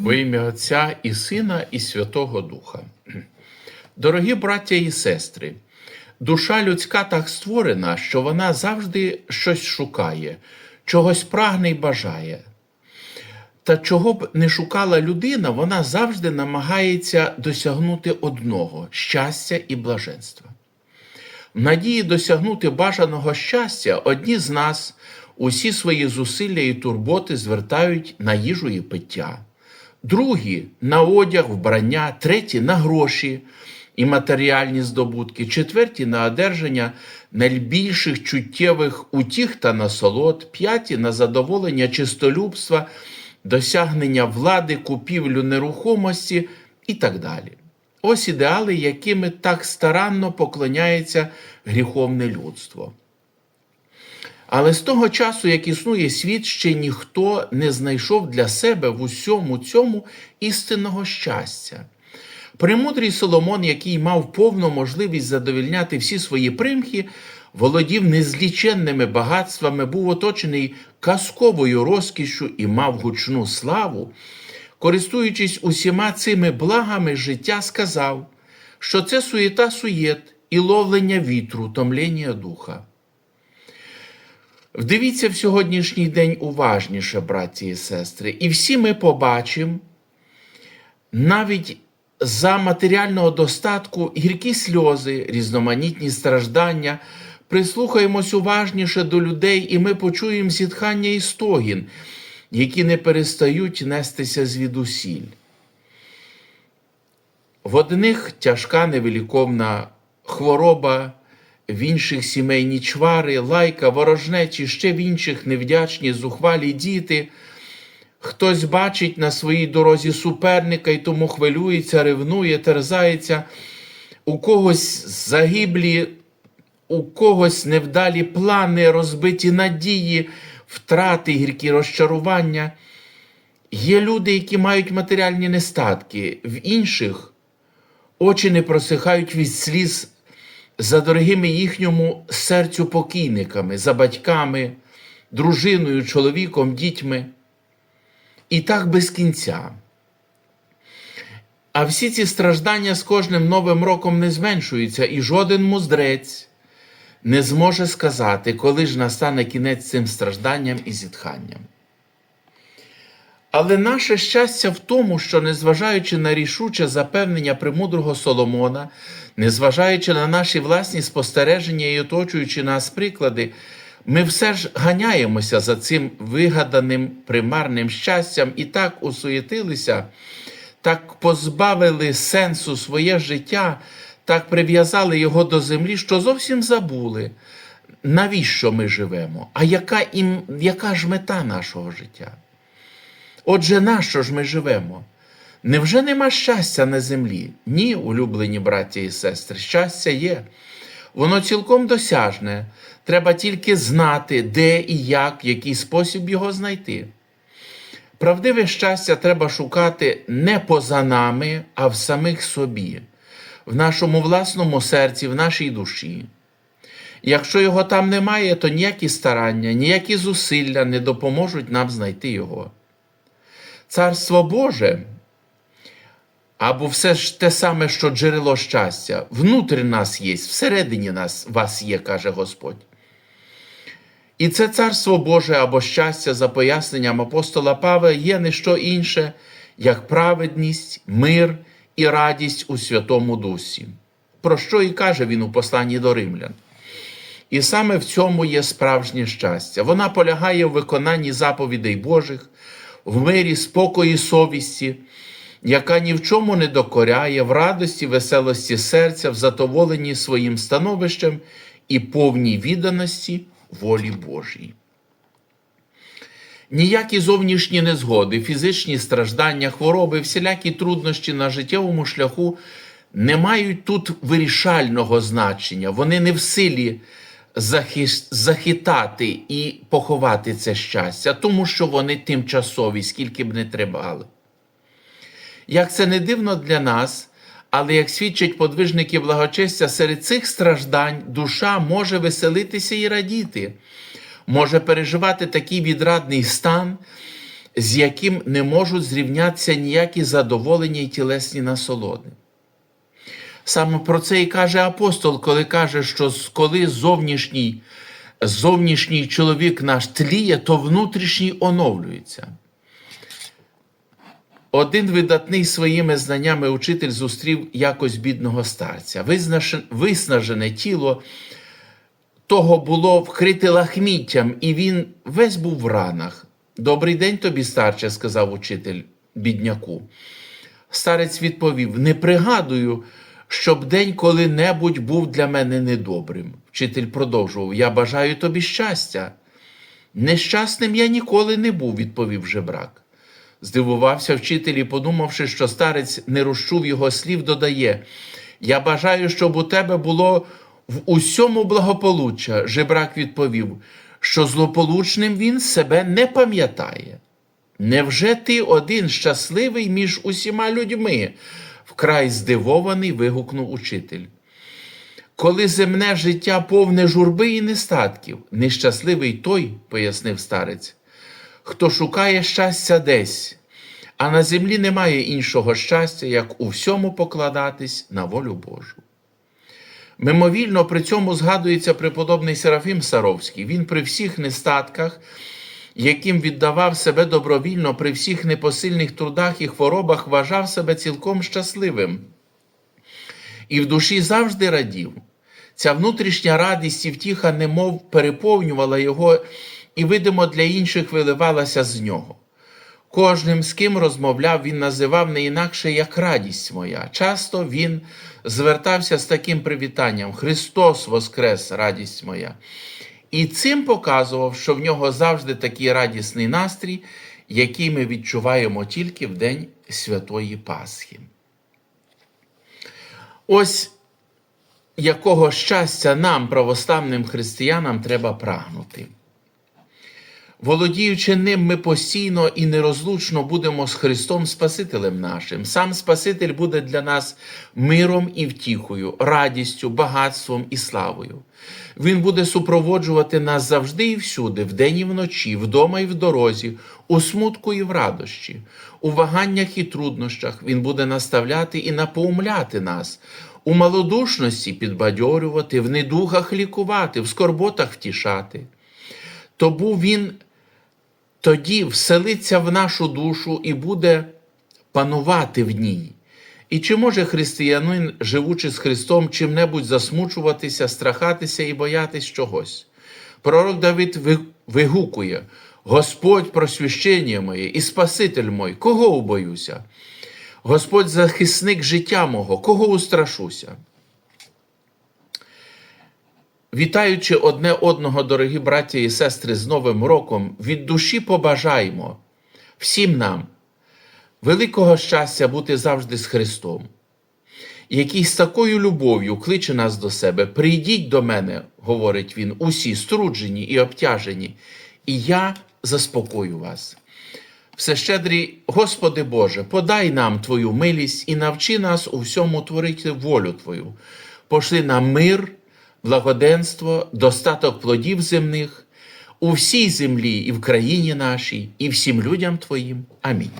Во ім'я Отця і Сина, і Святого Духа. Дорогі браття і сестри, душа людська так створена, що вона завжди щось шукає, чогось прагне й бажає. Та чого б не шукала людина, вона завжди намагається досягнути одного щастя і блаженства. В надії досягнути бажаного щастя, одні з нас усі свої зусилля і турботи звертають на їжу і пиття, другі на одяг, вбрання, треті на гроші і матеріальні здобутки, четверті на одержання найбільших чуттєвих утіх та насолод, п'яті на задоволення чистолюбства, досягнення влади, купівлю нерухомості і так далі. Ось ідеали, якими так старанно поклоняється гріховне людство. Але з того часу, як існує світ, ще ніхто не знайшов для себе в усьому цьому істинного щастя. Премудрий Соломон, який мав повну можливість задовільняти всі свої примхи, володів незліченними багатствами, був оточений казковою розкішшю і мав гучну славу, користуючись усіма цими благами життя, сказав, що це суєта суєт і ловлення вітру, томлення духа. Вдивіться в сьогоднішній день уважніше, браті і сестри, і всі ми побачимо навіть за матеріального достатку гіркі сльози, різноманітні страждання. Прислухаємось уважніше до людей, і ми почуємо зітхання і стогін, які не перестають нестися звідусіль. В одних тяжка невиліковна хвороба, в інших сімейні чвари, лайка, ворожнечі, ще в інших невдячні, зухвалі діти. Хтось бачить на своїй дорозі суперника і тому хвилюється, ревнує, терзається, у когось загиблі, у когось невдалі плани, розбиті надії, втрати, гіркі розчарування. Є люди, які мають матеріальні нестатки, в інших очі не просихають від сліз за дорогими їхньому серцю покійниками, за батьками, дружиною, чоловіком, дітьми. І так без кінця. А всі ці страждання з кожним новим роком не зменшуються, і жоден мудрець не зможе сказати, коли ж настане кінець цим стражданням і зітханням. Але наше щастя в тому, що, незважаючи на рішуче запевнення премудрого Соломона, незважаючи на наші власні спостереження і оточуючи нас приклади, ми все ж ганяємося за цим вигаданим примарним щастям і так усуєтилися, так позбавили сенсу своє життя, так прив'язали його до землі, що зовсім забули, навіщо ми живемо, а яка, ім, яка ж мета нашого життя? Отже, нащо ж ми живемо? Невже нема щастя на землі? Ні, улюблені браття і сестри, щастя є. Воно цілком досяжне. Треба тільки знати, де і як, який спосіб його знайти. Правдиве щастя треба шукати не поза нами, а в самих собі, в нашому власному серці, в нашій душі. Якщо його там немає, то ніякі старання, ніякі зусилля не допоможуть нам знайти його. Царство Боже або все ж те саме, що джерело щастя, внутрі нас є, всередині нас вас є, каже Господь. І це царство Боже або щастя, за поясненням апостола Павла, є не що інше, як праведність, мир і радість у Святому Дусі, про що і каже він у посланні до римлян. І саме в цьому є справжнє щастя. Вона полягає в виконанні заповідей Божих, в мирі, спокої, совісті, яка ні в чому не докоряє, в радості, веселості серця, в задоволенні своїм становищем і повній відданості волі Божій. Ніякі зовнішні незгоди, фізичні страждання, хвороби, всілякі труднощі на життєвому шляху не мають тут вирішального значення, вони не в силі захи- захитати і поховати це щастя, тому що вони тимчасові, скільки б не тривали. Як це не дивно для нас, але як свідчать подвижники благочестя, серед цих страждань душа може веселитися і радіти, може переживати такий відрадний стан, з яким не можуть зрівнятися ніякі задоволення і тілесні насолоди. Саме про це і каже апостол, коли каже, що коли зовнішній, зовнішній чоловік наш тліє, то внутрішній оновлюється. Один видатний своїми знаннями учитель зустрів якось бідного старця. Виснажене тіло того було вкрите лахміттям, і він весь був в ранах. Добрий день тобі, старче, сказав учитель бідняку. Старець відповів: Не пригадую, щоб день коли-небудь був для мене недобрим. Вчитель продовжував: Я бажаю тобі щастя. Нещасним я ніколи не був, відповів жебрак. Здивувався вчитель і, подумавши, що старець не розчув його слів, додає: Я бажаю, щоб у тебе було в усьому благополуччя. Жебрак відповів, що злополучним він себе не пам'ятає. Невже ти один щасливий між усіма людьми? Вкрай здивований вигукнув учитель. Коли земне життя повне журби і нестатків, нещасливий той, пояснив старець, хто шукає щастя десь, а на землі немає іншого щастя, як у всьому покладатись на волю Божу. Мимовільно при цьому згадується преподобний Серафім Саровський. Він при всіх нестатках, яким віддавав себе добровільно при всіх непосильних трудах і хворобах, вважав себе цілком щасливим. І в душі завжди радів. Ця внутрішня радість і втіха немов переповнювала його і, видимо, для інших виливалася з нього. Кожним, з ким розмовляв, він називав не інакше як радість моя. Часто він звертався з таким привітанням: Христос Воскрес, радість моя. І цим показував, що в нього завжди такий радісний настрій, який ми відчуваємо тільки в День Святої Пасхи. Ось якого щастя нам, православним християнам, треба прагнути. Володіючи ним, ми постійно і нерозлучно будемо з Христом Спасителем нашим. Сам Спаситель буде для нас миром і втіхою, радістю, багатством і славою. Він буде супроводжувати нас завжди і всюди, вдень і вночі, вдома і в дорозі, у смутку і в радощі, у ваганнях і труднощах. Він буде наставляти і напоумляти нас, у малодушності підбадьорювати, в недугах лікувати, в скорботах втішати. Тому він тоді вселиться в нашу душу і буде панувати в ній. І чи може християнин, живучи з Христом, чим-небудь засмучуватися, страхатися і боятись чогось? Пророк Давид вигукує: Господь просвящення моє і Спаситель мой, кого убоюся? Господь захисник життя мого, кого устрашуся? Вітаючи одне одного, дорогі браття і сестри, з Новим роком, від душі побажаємо всім нам великого щастя бути завжди з Христом, який з такою любов'ю кличе нас до себе. Прийдіть до мене, говорить він, усі струджені і обтяжені, і я заспокою вас. Всещедрий Господи Боже, подай нам Твою милість і навчи нас у всьому творити волю Твою. Пошли нам мир, благоденство, достаток плодів земних у всій землі і в країні нашій, і всім людям Твоїм. Амінь.